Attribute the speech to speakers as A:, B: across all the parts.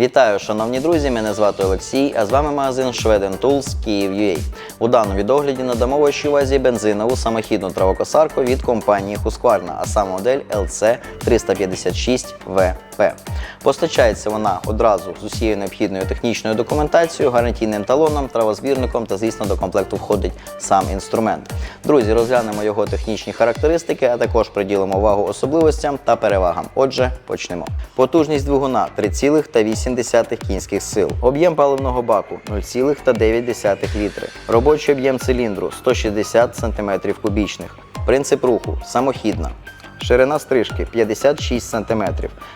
A: Вітаю, шановні друзі! Мене звати Олексій, а з вами магазин Schweden Tools Kyiv.ua. У даному відогляді надамо вашій увазі бензинову самохідну травокосарку від компанії Husqvarna, а саме модель LC 356 VP. Постачається вона одразу з усією необхідною технічною документацією, гарантійним талоном, травозбірником та, звісно, до комплекту входить сам інструмент. Друзі, розглянемо його технічні характеристики, а також приділимо увагу особливостям та перевагам. Отже, почнемо. Потужність двигуна 3,8 кінських сил. Об'єм паливного баку 0,9 літри. Робочий об'єм циліндру 160 см кубічних. Принцип руху самохідна. Ширина стрижки 56 см.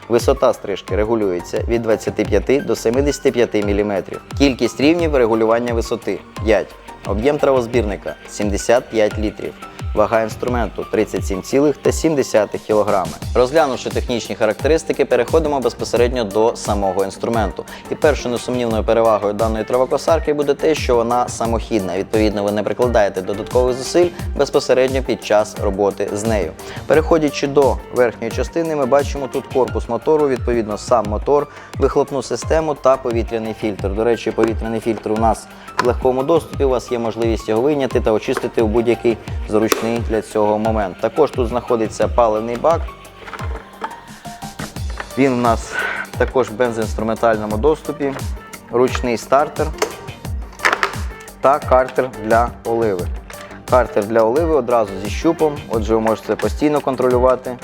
A: Висота стрижки регулюється від 25 до 75 мм. Кількість рівнів регулювання висоти 5. Об'єм травозбірника 75 літрів. Вага інструменту 37,7 кг. Розглянувши технічні характеристики, переходимо безпосередньо до самого інструменту. І першою несумнівною перевагою даної травокосарки буде те, що вона самохідна. Відповідно, ви не прикладаєте додаткових зусиль безпосередньо під час роботи з нею. Переходячи до верхньої частини, ми бачимо тут корпус мотору, відповідно, сам мотор, вихлопну систему та повітряний фільтр. До речі, повітряний фільтр у нас в легкому доступі. У вас є можливість його вийняти та очистити в будь-який зручний для цього момент. Також тут знаходиться паливний бак. Він у нас також в бензоінструментальному доступі, ручний стартер та картер для оливи. Картер для оливи одразу зі щупом, отже, ви можете постійно контролювати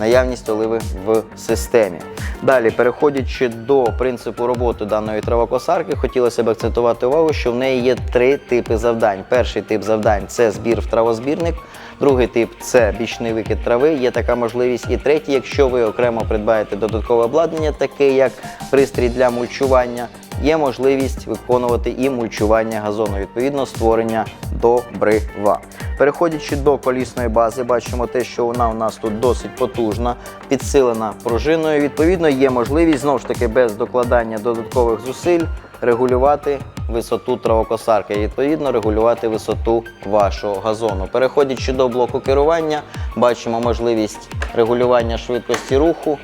A: наявність оливи в системі. Далі, переходячи до принципу роботи даної травокосарки, хотілося б акцентувати увагу, що в неї є три типи завдань. Перший тип завдань це збір в травозбірник, другий тип це бічний викид трави, є така можливість. І третій, якщо ви окремо придбаєте додаткове обладнання, таке як пристрій для мульчування, є можливість виконувати і мульчування газону, відповідно створення добрива. Переходячи до колісної бази, бачимо те, що вона у нас тут досить потужна, підсилена пружиною. Відповідно, є можливість знову ж таки без докладання додаткових зусиль регулювати висоту травокосарки і відповідно регулювати висоту вашого газону. Переходячи до блоку керування, бачимо можливість регулювання швидкості руху.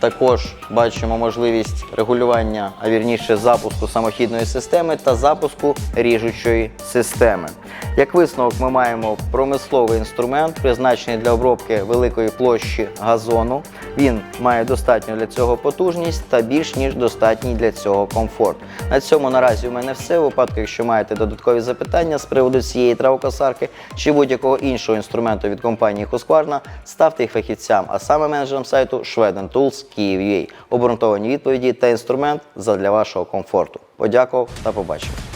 A: Також бачимо можливість регулювання, а вірніше запуску самохідної системи та запуску ріжучої системи. Як висновок, ми маємо промисловий інструмент, призначений для обробки великої площі газону. Він має достатньо для цього потужність та більш ніж достатній для цього комфорт. На цьому наразі у мене все. У випадку, якщо маєте додаткові запитання з приводу цієї травокосарки чи будь-якого іншого інструменту від компанії Husqvarna, ставте їх фахівцям, а саме менеджерам сайту Schweden Tools Kyiv.ua. Обґрунтовані відповіді та інструмент задля вашого комфорту. Подякував та побачив.